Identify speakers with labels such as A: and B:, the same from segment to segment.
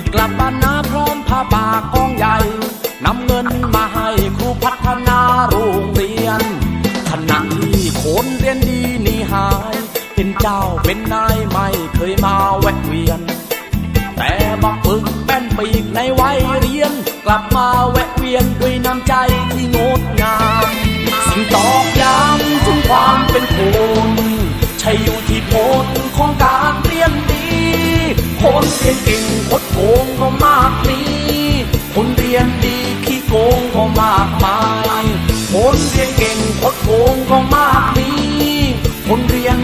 A: ึกกลับบ้านนาพร้อมผ้าป่ากองใหญ่นำเงินมาให้ครูพัฒนาโรงเรียนขณะที่คนเรียนดีหนี่หาย เป็นเจ้าเป็นนายไม่เคยมาแวะเวียน แต่บักปึกแป้นปีกในวัยเรียน กลับมาแวะเวียนด้วยน้ำใจที่งดงาม สิ่งตอกย้ำถึงความเป็นคนใช่อยู่ที่ผลของการเรียนดี คนเรียนเก่งคดโกงก็มากมีคนเรียนดีขี้โกงก็มากมายคนเรียนเก่งคดโกงก็มากมีคนเรียน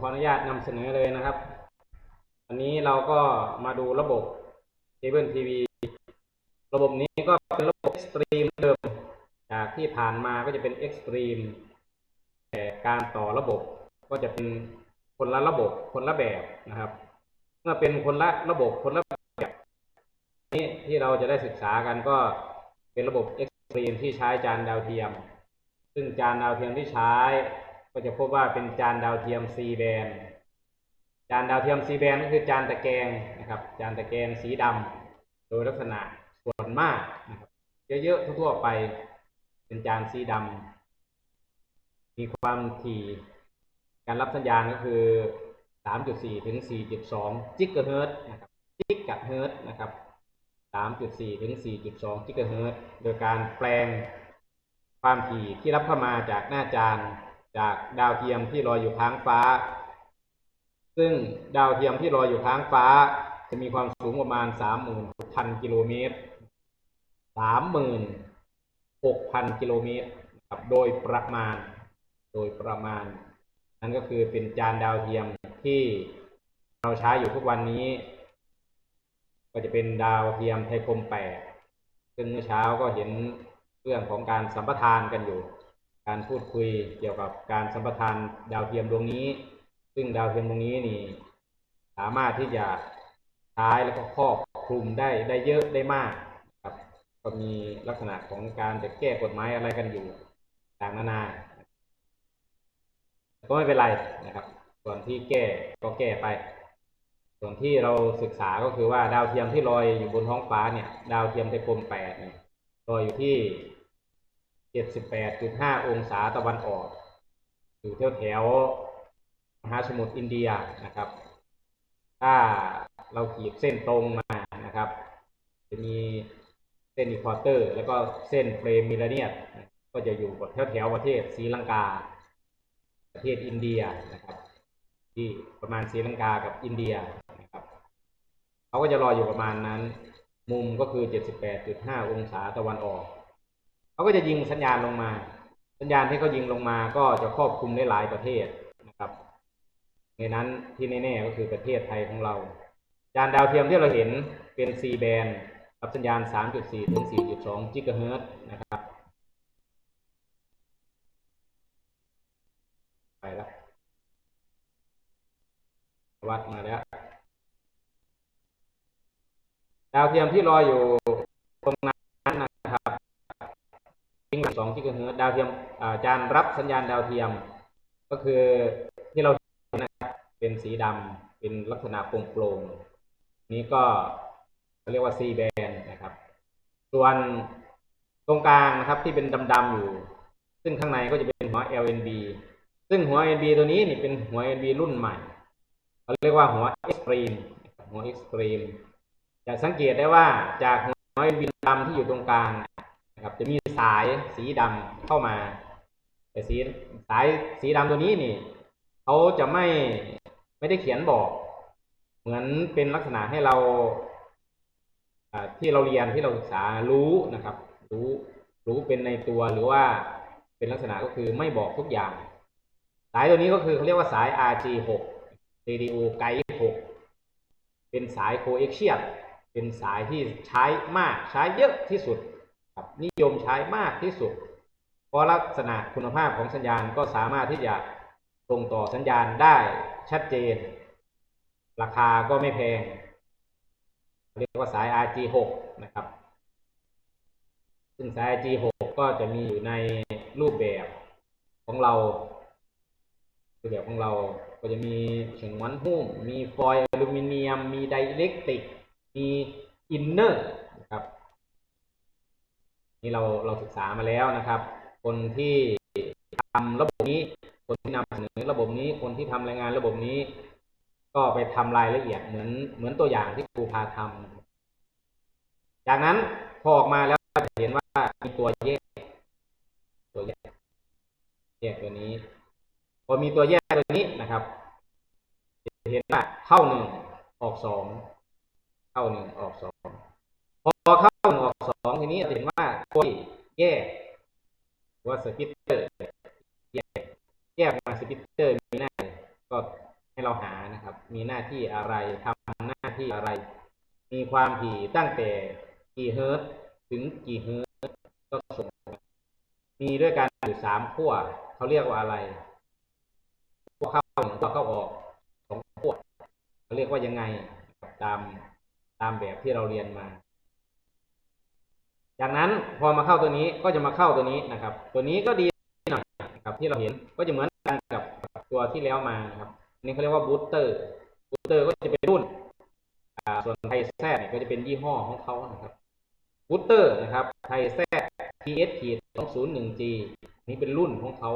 A: ข
B: ออนุญาตนำเสนอเลยนะครับ อันนี้เราก็มาดูระบบเคเบิลทีวีระบบนี้ก็เป็นระบบเอ็กซ์ตรีมเดิม จากที่ผ่านมาก็จะเป็นเอ็กซ์ตรีมแต่การต่อระบบก็จะเป็นคนละระบบคนละแบบนะครับ เมื่อเป็นคนละระบบคนละแบบนี้ที่เราจะได้ศึกษากันก็เป็นระบบเอ็กซ์ตรีมที่ใช้จานดาวเทียม ซึ่งจานดาวเทียมที่ใช้ ก็จะพบว่าเป็นจานดาวเทียม C band จานดาวเทียม C band ก็คือจานตะแกรงนะครับ จานตะแกรงสีดำโดยลักษณะส่วนมากนะครับเยอะๆทั่วๆไปเป็นจานสีดำมีความถี่การรับสัญญาณก็คือ 3.4 ถึง 4.2 จิกะเฮิรตซ์นะครับจิกะเฮิรตซ์นะครับ 3.4 ถึง 4.2 จิกะเฮิรตซ์โดยการแปลงความถี่ที่รับเข้ามาจากหน้าจาน จากดาวเทียมที่ลอยอยู่ค้างฟ้า ซึ่งดาวเทียมที่ลอยอยู่ค้างฟ้า จะมีความสูงประมาณ 36,000 กิโลเมตร 36,000 กิโลเมตรครับโดยประมาณ โดยประมาณ นั่นก็คือเป็นจานดาวเทียมที่เราใช้อยู่ทุกวันนี้ ก็จะเป็นดาวเทียมไทยคม8ซึ่งเมื่อเช้าก็เห็นเรื่องของการสัมปทานกันอยู่ การพูดคุยเกี่ยวกับการสัมปทานดาวเทียมดวงนี้ ซึ่งดาวเทียมดวงนี้นี่สามารถที่จะใช้แล้วก็ครอบคลุมได้ได้เยอะได้มากครับก็มีลักษณะของการจะแก้กฎหมายอะไรกันอยู่ต่างนานาก็ไม่เป็นไรนะครับ ส่วนที่แก้ก็แก้ไป ส่วนที่เราศึกษาก็คือว่าดาวเทียมที่ลอยอยู่บนท้องฟ้าเนี่ย ดาวเทียมไทยคมแปดเนี่ยลอยอยู่ที่ 78.5 องศาตะวันออก อยู่แถวแถวๆมหาสมุทรอินเดียนะครับ ถ้าเราขีดเส้นตรงมานะครับ จะมีเส้นอีควอเตอร์ แล้วก็เส้นเฟรมมิลเนียสก็จะอยู่แถวแถวๆประเทศศรีลังกา ประเทศอินเดียนะครับที่ประมาณศรีลังกากับอินเดียนะครับเขาก็จะลออยู่ประมาณนั้น มุมก็คือ 78.5 องศาตะวันออก เขาก็จะยิงสัญญาณลงมา สัญญาณที่เขายิงลงมาก็จะครอบคลุมได้หลายประเทศนะครับ ในนั้นที่แน่ๆก็คือประเทศไทยของเราจานดาวเทียมที่เราเห็นเป็น C band รับสัญญาณ 3.4 ถึง 4.2 กิกะเฮิรตซ์นะครับ ไปแล้ว วัดมาแล้ว ดาวเทียมที่ลอยอยู่ตรงนั้น 12กิกะเฮิร์ดาวเทียมจานรับสัญญาณดาวเทียม ก็คือที่เราเห็นนะครับเป็นสีดำเป็นลักษณะโปร่งๆนี้ก็เรียกว่า C band นะครับ ส่วนตรงกลางนะครับที่เป็นดำๆอยู่ ซึ่งข้างในก็จะเป็นหัว LNB ซึ่งหัว LNB ตัวนี้นี่เป็นหัว LNB รุ่นใหม่เขาเรียกว่าหัว Extreme หัว Extreme จะสังเกตได้ว่าจากหัว LNB ดำที่อยู่ตรงกลาง นะครับจะมีสายสีดำเข้ามา แต่สีสายสีดำตัวนี้นี่เขาจะไม่ไม่ได้เขียนบอก เหมือนเป็นลักษณะให้เราที่เราเรียนที่เราศึกษารู้นะครับ รู้รู้เป็นในตัวหรือว่าเป็นลักษณะก็คือไม่บอกทุกอย่าง สายตัวนี้ก็คือเขาเรียกว่าสาย RG6 Radio Guide 6เป็นสายโคเอ็กเชียลเป็นสายที่ใช้มากใช้เยอะที่สุด นิยมใช้มากที่สุด เพราะลักษณะคุณภาพของสัญญาณก็สามารถที่จะส่งต่อสัญญาณได้ชัดเจน ราคาก็ไม่แพง เรียกว่าสาย RG6 นะครับ ซึ่งสาย RG6 ก็จะมีอยู่ในรูปแบบของเรารูปแบบของเราก็จะมีฉนวนหุ้ม มีฟอยล์อลูมิเนียม มีไดเล็กติก มีอินเนอร์นะครับ นี่เราเราศึกษามาแล้วนะครับ คนที่ทำระบบนี้ คนที่นำเสนอระบบนี้ คนที่ทำรายงานระบบนี้ ก็ไปทำรายละเอียดเหมือนเหมือนตัวอย่างที่ครูพาทำจากนั้นพอออกมาแล้วจะเห็นว่ามีตัวแยก ตัวแยกแยกตัวนี้ พอมีตัวแยกตัวนี้นะครับจะเห็นว่าเข้าหนึ่งออกสองเข้าหนึ่งออกสองพอเข้า ทีนี้เห็นว่าตัวที่แยกว่าสปิเตอร์แยกแยกมาสปิเตอร์มีหน้าก็ให้เราหานะครับ มีหน้าที่อะไรทำหน้าที่อะไร มีความถี่ตั้งแต่กี่เฮิร์ตถึงกี่เฮิร์ตก็ส่งมีด้วยกันอยู่สามขั้วเขาเรียกว่าอะไรขั้วเข้าหนึ่งขั้วเข้าออกสองขั้วเขาเรียกว่ายังไงตามตามแบบที่เราเรียนมา จากนั้นพอมาเข้าตัวนี้ก็จะมาเข้าตัวนี้นะครับ ตัวนี้ก็ดีหน่อยนะครับที่เราเห็นก็จะเหมือนกันกับตัวที่แล้วมานะครับนนี้เขาเรียกว่าบูสเตอร์บูสเตอร์ก็จะเป็นรุ่นส่วนไทยแซดก็จะเป็นยี่ห้อของเขานะครับบูสเตอร์นะครับไทยแซด TS ขีด 201G นี่เป็นรุ่นของเขา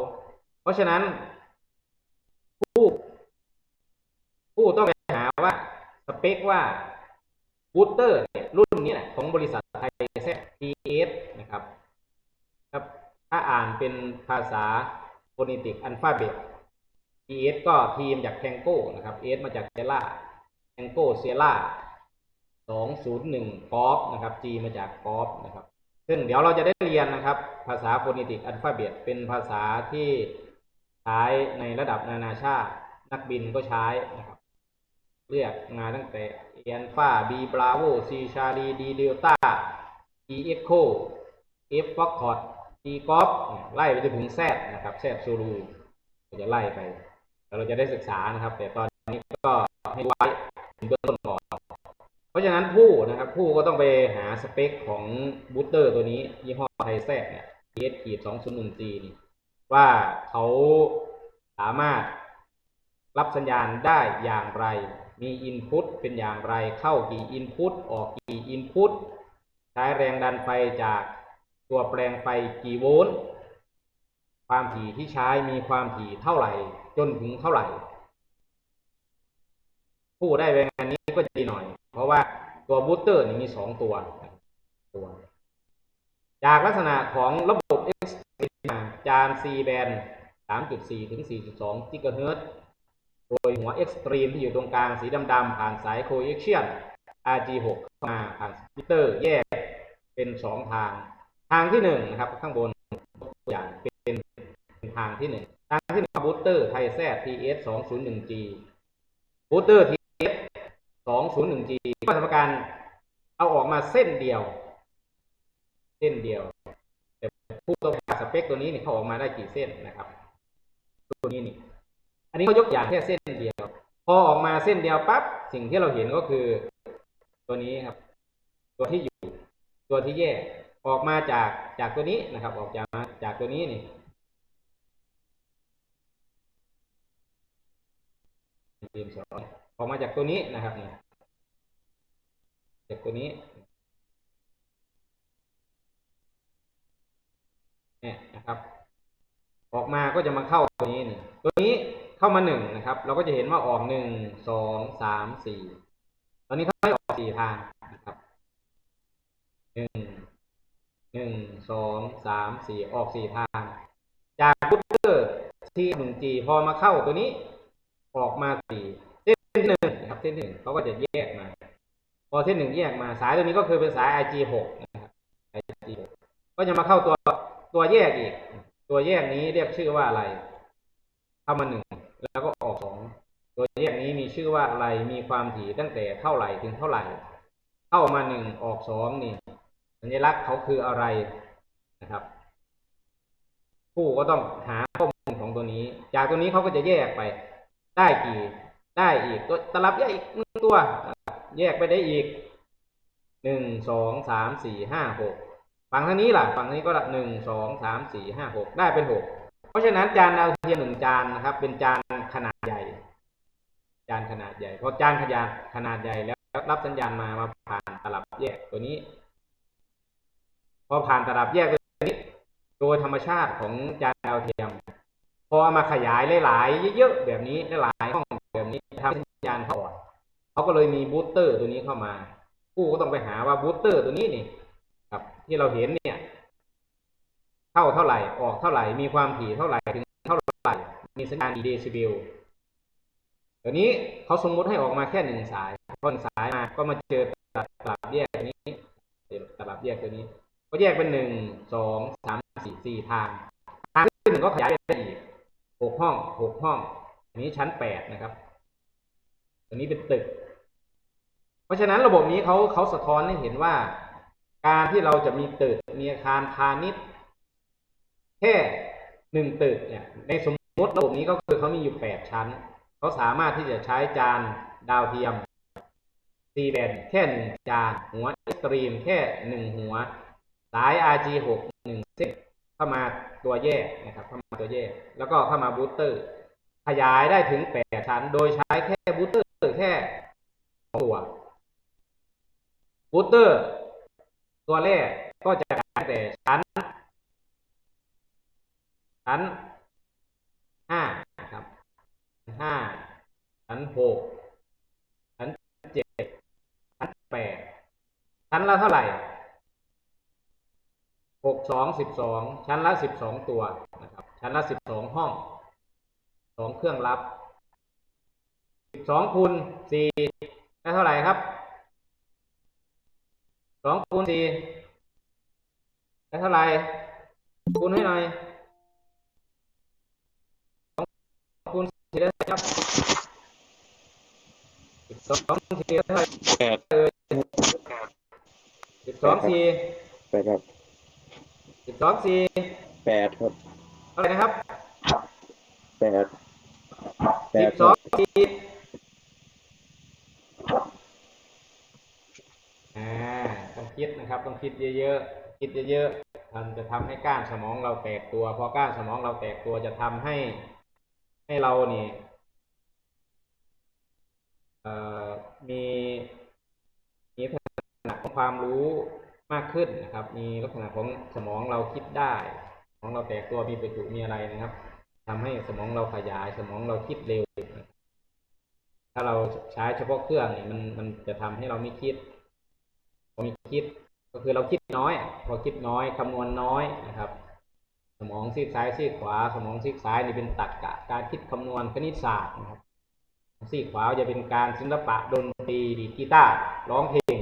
B: เพราะฉะนั้น ผู้ ผู้ต้องไปหาว่า สเปคว่า บูสเตอร์รุ่นนี้แหละของบริษัทไทยแซ TS นะครับครับ ถ้าอ่านเป็นภาษาโฟนิติกอัลฟาเบต TS ก็ทีมจากแทงโก้นะครับ S มาจากเซล่าแทงโก้เซล่า201กอล์ฟนะครับ G มาจากกอล์ฟนะครับ ซึ่งเดี๋ยวเราจะได้เรียนนะครับ ภาษาโฟนิติกอัลฟาเบตเป็นภาษาที่ใช้ในระดับนานาชาติ นักบินก็ใช้นะครับ เรียกมาตั้งแต่ A อัลฟา B บราโว C ชาลี D เดลต้า E เอ็กโค F ฟ็อกคอร์ด G กอล์ฟไล่ไปจนถึง Z นะครับ Z ซูรูจะไล่ไปแล้วเราจะได้ศึกษานะครับ แต่ตอนนี้ก็ให้ไว้เป็นเบื้องต้นก่อนเพราะฉะนั้นผู้นะครับผู้ก็ต้องไปหาสเปคของบูสเตอร์ตัวนี้ ยี่ห้อไทแซกเนี่ย TS ขีด 201G นี่ว่าเขาสามารถรับสัญญาณได้อย่างไร มีอินพุตเป็นอย่างไรเข้ากี่อินพุตออกกี่อินพุตใช้แรงดันไฟจากตัวแปลงไฟกี่โวลต์ความถี่ที่ใช้มีความถี่เท่าไหร่ จนถึงเท่าไหร่ ผู้ได้รายงานนี้ก็จะดีหน่อย เพราะว่าตัวบูสเตอร์นี่มีสองตัวตัว จากลักษณะของระบบ X จาน C แบน3.4 ถึง 4.2กิกะเฮิรตซ์ โดยหัว Extreme ที่อยู่ตรงกลางสีดำๆผ่านสาย Coaxial RG6 เข้ามาผ่านสปิเตอร์แยกเป็นสองทาง ทางที่หนึ่งนะครับ ข้างบนตัวอย่างเป็นทางที่หนึ่งทางที่หนึ่งบูสเตอร์ไทแซ TS 201G บูสเตอร์ TS 201G ก็ทำการเอาออกมาเส้นเดียว เส้นเดียว แต่ผู้ต้องการสเปคตัวนี้เนี่ยเขาออกมาได้กี่เส้นนะครับ ตัวนี้นี่ อันนี้เขายกอย่างแค่เส้นเดียว พอออกมาเส้นเดียวปั๊บสิ่งที่เราเห็นก็คือ ตัวนี้ครับ ตัวที่อยู่ ตัวที่แยกออกมาจากจากตัวนี้นะครับ ออกจากมาจากตัวนี้นี่ีมสอออกมาจากตัวนี้นะครับเนี่ยจากตัวนี้เนี่ยนะครับ ออกมาก็จะมาเข้าตัวนี้นี่ตัวนี้ เข้ามาหนึ่งนะครับ เราก็จะเห็นว่าออกหนึ่งสองสามสี่ตอนนี้เขาให้ออกสี่ทางนะครับหนึ่งหนึ่งสองสามสี่ออกสี่ทาง จากบูสเตอร์ที่หนึ่งจีพอมาเข้าตัวนี้ ออกมาสี่เส้นที่หนึ่งนะครับเส้นที่หนึ่งเขาก็จะแยกมา พอเส้นหนึ่งแยกมาสายตัวนี้ก็คือเป็นสาย IG6 นะครับ IG6 ก็จะมาเข้าตัวตัวแยกอีก ตัวแยกนี้เรียกชื่อว่าอะไรเข้ามาหนึ่ง แล้วก็ออกสองตัวแยกนี้มีชื่อว่าอะไรมีความถี่ตั้งแต่เท่าไหร่ถึงเท่าไหร่ เข้ามาหนึ่งออกสองนี่สัญลักษณ์เขาคืออะไรนะครับ ผู้ก็ต้องหาข้อมูลของตัวนี้ จากตัวนี้เขาก็จะแยกไป ได้กี่ได้อีกตัวตลับแยกอีกหนึ่งตัว แยกไปได้อีกหนึ่งสองสามสี่ห้าหกฝั่งทางนี้ล่ะ ฝั่งนี้ก็หนึ่งสองสามสี่ห้าหกได้เป็นหก เพราะฉะนั้นจานดาวเทียมหนึ่งจานนะครับ เป็นจานขนาดใหญ่ จานขนาดใหญ่พอจานขนาดขนาดใหญ่แล้วรับสัญญาณมามาผ่านตลับแยกตัวนี้ พอผ่านตลับแยกตัวนี้ โดยธรรมชาติของจานดาวเทียม พอเอามาขยายหลายๆเยอะๆแบบนี้หลายๆห้องแบบนี้ทำสัญญาณเขาอ่อนเขาก็เลยมีบูสเตอร์ตัวนี้เข้ามาผู้ก็ต้องไปหาว่าบูสเตอร์ตัวนี้นี่ ครับ ที่เราเห็นเนี่ย เข้าเท่าไหร่ ออกเท่าไหร่ มีความถี่เท่าไหร่ ถึงเท่าไหร่ มีสัญญาณกี่เดซิเบลตัวนี้เขาสมมุติให้ออกมาแค่หนึ่งสายพอหนึ่งสายมาก็มาเจอตลับแยกนี้เจอตลับแยกตัวนี้ ก็แยกเป็นหนึ่งสองสามสี่สี่ทางทางที่หนึ่งก็ขยายไปได้อีกหกห้องหกห้อง อันนี้ชั้นแปดนะครับ อันนี้เป็นตึก เพราะฉะนั้นระบบนี้เขาเขาสะท้อนให้เห็นว่า การที่เราจะมีตึกมีอาคารพาณิชย์ แค่หนึ่งตึกเนี่ยในสมมติระบบนี้ก็คือเขามีอยู่แปดชั้นเขาสามารถที่จะใช้จานดาวเทียมซีแบนแค่หนึ่งจาน หัวเอ็กตรีมแค่หนึ่งหัว สาย RG6 หนึ่งเส้นเข้ามาตัวแยกนะครับเข้ามาตัวแยก แล้วก็เข้ามาบูสเตอร์ ขยายได้ถึงแปดชั้น โดยใช้แค่บูสเตอร์แค่สองตัวบูสเตอร์ ตัวแรกก็จะขยายแต่ชั้น ชั้นห้านะครับห้าชั้นหกชั้นเจ็ดชั้นแปดชั้นละเท่าไหร่หกสองสิบสองชั้นละสิบสองตัวนะครับ ชั้นละสิบสองห้องสองเครื่องรับสิบสองคูณสี่ได้เท่าไหร่ครับสองคูณสี่ได้เท่าไหร่คูณให้หน่อย ท่าไหร่ครับสิบสองสี่ได้เท่าไหร่
C: แปด
B: เออสิบสองสี่
C: แปดครับ
B: สิบสองสี่
C: แปดครับ
B: เท่าไหร่นะครับ
C: แปดแป
B: สิ
C: ด
B: บสองสี่อ่าต้องคิดนะครับต้องคิดเยอะๆคิดเยอะๆมันจะทำให้ก้านสมองเราแตกตัวพอก้านสมองเราแตกตัวจะทำให้ ให้เรานี่เอ่อมีมีลักษณะของความรู้มากขึ้นนะครับ มีลักษณะของสมองเราคิดได้สมองเราแตกตัวมีประจุมีอะไรนะครับทำให้สมองเราขยาย สมองเราคิดเร็ว ถ้าเราใช้เฉพาะเครื่องเนี่ยมันมันจะทำให้เราไม่คิดพอมีคิด ก็คือเราคิดน้อย พอคิดน้อยคำนวณน้อยนะครับ สมองซีกซ้ายซีกขวา สมองซีกซ้ายนี่เป็นตรรกะการคิดคำนวณคณิตศาสตร์นะครับซีกขวาจะเป็นการศิลปะดนตรีดีกีตาร์ร้องเพลง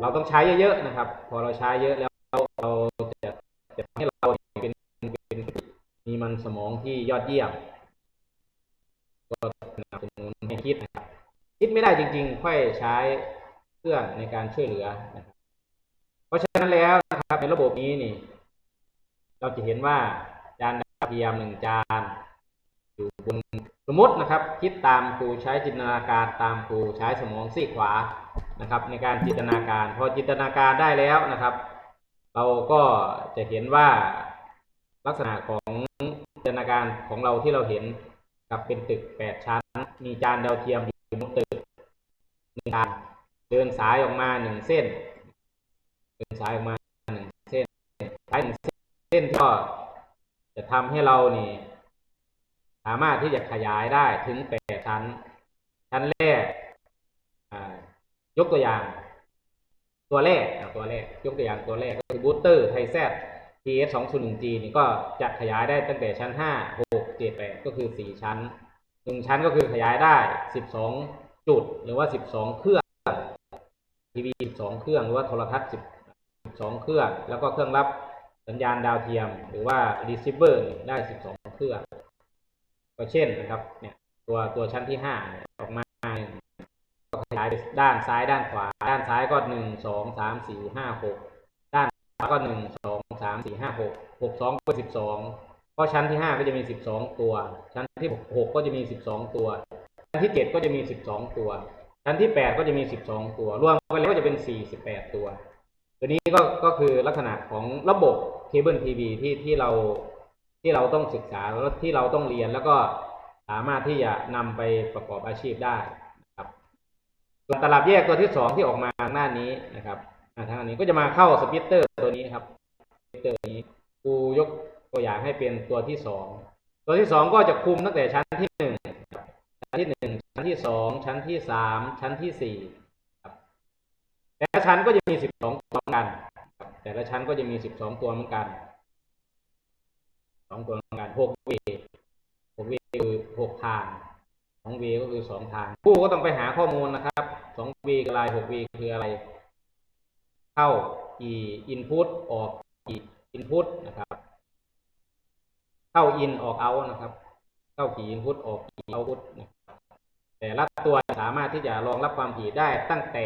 B: เราต้องใช้เยอะๆนะครับ พอเราใช้เยอะแล้วเราจะจะทำให้เราเป็นเป็นมีมันสมองที่ยอดเยี่ยมก็สนับสนุนให้คิดนะครับคิดไม่ได้จริง ๆ ค่อยใช้เครื่องในการช่วยเหลือนะครับเพราะฉะนั้นแล้วนะครับในระบบนี้นี่ เราจะเห็นว่าจานดาวเทียมหนึ่งจานอยู่บนสมมตินะครับ คิดตามครูใช้จินตนาการตามครูใช้สมองซีกขวานะครับ ในการจินตนาการ พอจินตนาการได้แล้วนะครับ เราก็จะเห็นว่าลักษณะของจินตนาการของเราที่เราเห็นกับเป็นตึกแปดชั้น มีจานดาวเทียมอยู่บนตึกหนึ่งจานเดินสายออกมาหนึ่งเส้น เดินสายออกมาหนึ่งเส้นสายหนึ่งเส้น เส้นก็จะทำให้เรานี่ สามารถที่จะขยายได้ถึงแปดชั้น ชั้นแรกยกตัวอย่าง ตัวแรกตัวแรก ยกตัวอย่างตัวแรกก็คือบูสเตอร์ไทแซด TS 2 0 1 G นี่ก็จะขยายได้ตั้งแต่ชั้น 5 6 7 8 ก็คือ 4 ชั้น 1 ชั้นก็คือขยายได้ 12 จุด หรือว่า 12 เครื่องทีวี 12 เครื่อง หรือว่าโทรทัศน์ 12 เครื่อง แล้วก็เครื่องรับ สัญญาณดาวเทียม หรือว่า receiver เนี่ยได้ 12 เครื่อง ก็เช่นนะครับเนี่ยตัวตัวชั้นที่5เนี่ยออกมาก็ขยายไปด้านซ้ายด้านขวา ด้านซ้ายก็หนึ่งสองสามสี่ห้าหกด้านขวาก็หนึ่งสองสามสี่ห้าหกหกสองก็สิบสองเพราะชั้นที่ห้าก็จะมีสิบสองตัว ชั้นที่หกก็จะมีสิบสองตัว ชั้นที่เจ็ดก็จะมีสิบสองตัว ชั้นที่แปดก็จะมีสิบสองตัว รวมกันแล้วก็จะเป็นสี่สิบแปดตัว ตัวนี้ก็ก็คือลักษณะของระบบเคเบิลทีวีที่ที่เราที่เราต้องศึกษาแล้วที่เราต้องเรียนแล้วก็สามารถที่จะนำไปประกอบอาชีพได้นะครับส่วนตลับแยกตัวที่สองที่ออกมาทางด้านี้นะครับทางด้านนี้ก็จะมาเข้าสปิตเตอร์ตัวนี้ครับสปิตเตอร์นี้ครูยกตัวอย่างให้เป็นตัวที่สองตัวที่สองก็จะคุมตั้งแต่ชั้นที่หนึ่งชั้นที่หนึ่งชั้นที่สองชั้นที่สามชั้นที่สี่ แต่ละชั้นก็จะมีสิบสองตัวเหมือนกัน แต่ละชั้นก็จะมีสิบสองตัวเหมือนกันสองตัวเหมือนกันหกเวหกเวคือหกทางสอง V ก็คือสองทาง ผู้ก็ต้องไปหาข้อมูลนะครับสอง V คืออะไรหก V คืออะไร เข้ากี่ input ออกกี่ input นะครับ เข้า in ออก out นะครับ เข้ากี่ input ออกกี่ output นะครับแต่ละตัวสามารถที่จะรองรับความถี่ได้ตั้งแต่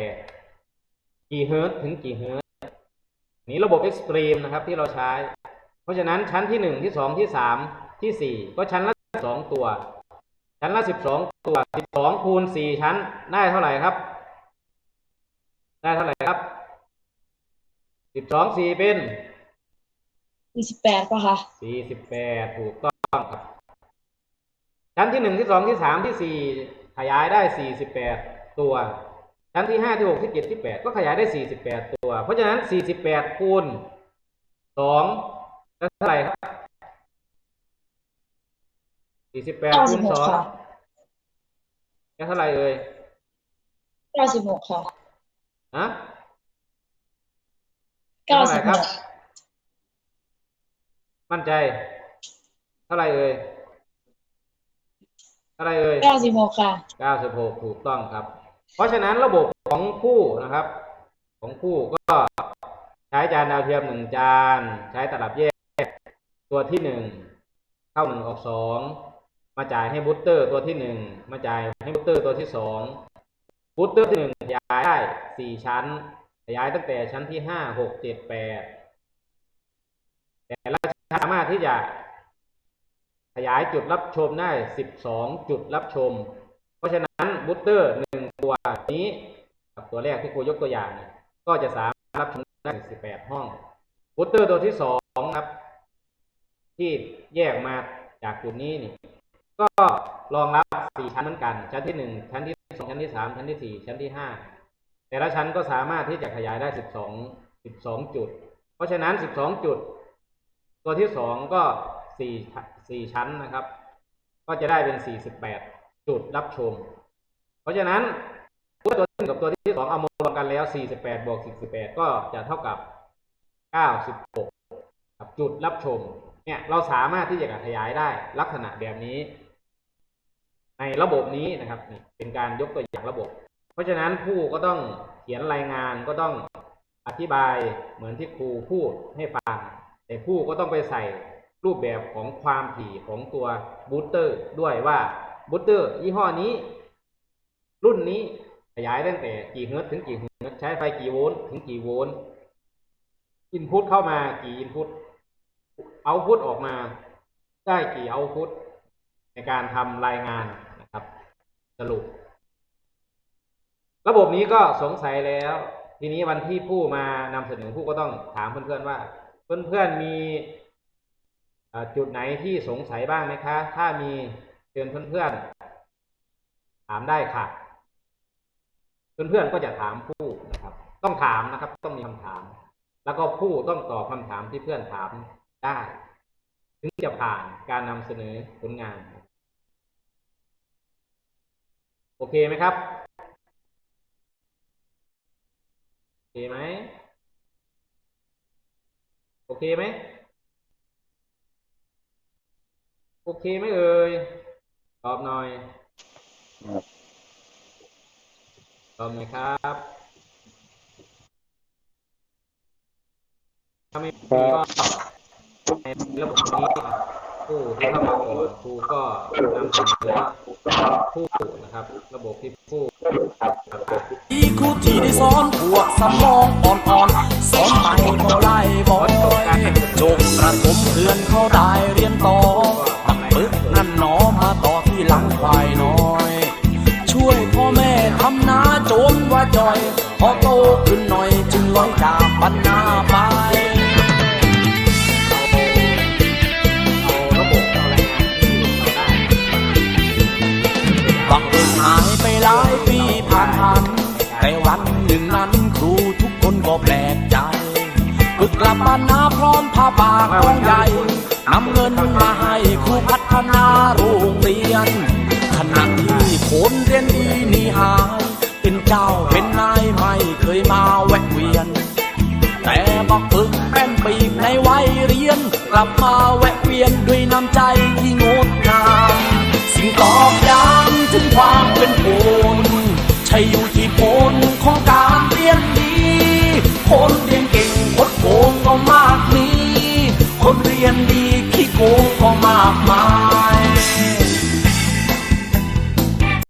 B: กี่เฮิร์ตซ์ถึงกี่เฮิร์ตซ์นี้ระบบ extreme นะครับที่เราใช้ เพราะฉะนั้นชั้นที่หนึ่งที่สองที่สามที่สี่ก็ชั้นละสองตัว ชั้นละสิบสองตัวสิบสองคูณสี่ชั้นได้เท่าไหร่ครับ ได้เท่าไหร่ครับสิบสองสี่เป็น
D: สี่สิบแปดป่ะคะ
B: สี่สิบแปดถูกต้องครับ ชั้นที่หนึ่งที่สองที่สามที่สี่ขยายได้สี่สิบแปดตัว ชั้นที่ห้าที่หกที่เจ็ดที่แปดก็ขยายได้สี่สิบแปดตัว เพราะฉะนั้นสี่สิบแปดคูณสองได้เท่าไหร่ครับสี่สิบแปด
D: เก้า
B: คู
D: สิบ
B: ณ
D: ห
B: ส
D: ก
B: อง
D: ค่ะ
B: ได้เท่าไหร่เอ่ย
D: เก้าสิบหกค่ะ
B: ฮะ
D: เก้าสิบ
B: เท่าไหร่ครั
D: ห
B: บ
D: ก
B: มั่นใจ เท่าไหร่เอ่ยเท่าไหร่เอ่ย
D: เก้าสิบหกค่ะ
B: 96ถูกต้องครับ เพราะฉะนั้นระบบของคู่นะครับ ของคู่ก็ใช้จานดาวเทียมหนึ่งจาน ใช้ตลับแยกตัวที่หนึ่งเข้าหนึ่งออกสองมาจ่ายให้บูสเตอร์ตัวที่หนึ่งมาจ่ายให้บูสเตอร์ตัวที่สองบูสเตอร์ที่หนึ่งขยายได้สี่ชั้นขยายตั้งแต่ชั้นที่ห้าหกเจ็ดแปดแต่ละชั้นสามารถที่จะขยายจุดรับชมได้12จุดรับชม เพราะฉะนั้นบูสเตอร์หนึ่ง ตัวนี้กับตัวแรกที่ครูยกตัวอย่างเนี่ยก็จะสามารถรับชมได้18ห้องบูสเตอร์ตัวที่สองครับ ที่แยกมาจากจุดนี้นี่ ก็รองรับ4ชั้นเหมือนกัน ชั้นที่1ชั้นที่2ชั้นที่3ชั้นที่4ชั้นที่5แต่ละชั้นก็สามารถที่จะขยายได้12 12จุด เพราะฉะนั้น12จุด ตัวที่สองก็สี่สี่ชั้นนะครับ ก็จะได้เป็นสี่สิบแปดจุดรับชม เพราะฉะนั้น กับตัวที่สองเอามารวมกันแล้วสี่สิบวกสี่สิบแปดก็จะเท่ากับเก้าสิบหกครับจุดรับชม เนี่ยเราสามารถที่จะขยายได้ลักษณะแบบนี้ ในระบบนี้นะครับเป็นการยกตัวอย่างระบบ เพราะฉะนั้นผู้ก็ต้องเขียนรายงานก็ต้องอธิบายเหมือนที่ครูพูดให้ฟัง แต่ผู้ก็ต้องไปใส่รูปแบบของความถี่ของตัวบูสเตอร์ด้วยว่าบูสเตอร์ยี่ห้อนี้ รุ่นนี้ ขยายตั้งแต่กี่เฮิร์ตถึงกี่เฮิร์ตใช้ไฟกี่โวลต์ถึงกี่โวลต์อินพุตเข้ามากี่อินพุตเอาพุตออกมา ได้กี่เอาพุตในการทำรายงานนะครับ สรุป ระบบนี้ก็สงสัยแล้ว ทีนี้วันที่ผู้มานำเสนอผู้ก็ต้องถามเพื่อนๆว่า เพื่อนๆมีจุดไหนที่สงสัยบ้างไหมคะ ถ้ามีเชิญเพื่อนๆถามได้ค่ะ เพื่อนๆก็จะถามผู้นะครับ ต้องถามนะครับ ต้องมีคำถาม แล้วก็ผู้ต้องตอบคำถามที่เพื่อนถามได้ ถึงจะผ่านการนำเสนอผลงาน โอเคไหมครับโอเคไหมโอเคไหมโอเคไหมเอ่ยตอบหน่อย
C: ครับ
B: ตอบหน่อยครับถ้าไม่มีก็ในระบบนี้ผู้ที่เข้ามาก่อนครูก็นำเสนอผู้นะครับ ระบบที่ผู้
C: ครับ
A: อีครูที่ได้สอนพวกสมองอ่อนๆสอนไปก็ไล่บอยจบประถมเพื่อนเขาได้เรียนต่อปักปึ๊กนั่นหนอมาต่อที่หลังควายน้อย ช่วยพ่อแม่ ทำนาโจนว่าจอย พอโตขึ้นหน่อยจึงลอยจากปันนาไป
B: เอาย
A: บังเอิญหายไปหลายปีผ่านพันแต่วันหนึ่งนั้นครูทุกคนก็แปลกใจฝึกกลับบ้านนาพร้อมผ้าป่ากองใหญ่นำเงินมาให้ครูพัฒนาโรงเรียนขณะที่ คนเรียนดีนี่หาย เป็นเจ้าเป็นนายไม่เคยมาแวะเวียน แต่บักปึกแป้นปีกในวัยเรียน กลับมาแวะเวียนด้วยน้ำใจที่งดงาม สิ่งตอบย้ำถึงความเป็นคนใช่อยู่ที่ผลของการเรียนดี คนเรียนเก่งคดโกงก็มากมีคนเรียนดีขี้โกงก็มากมาย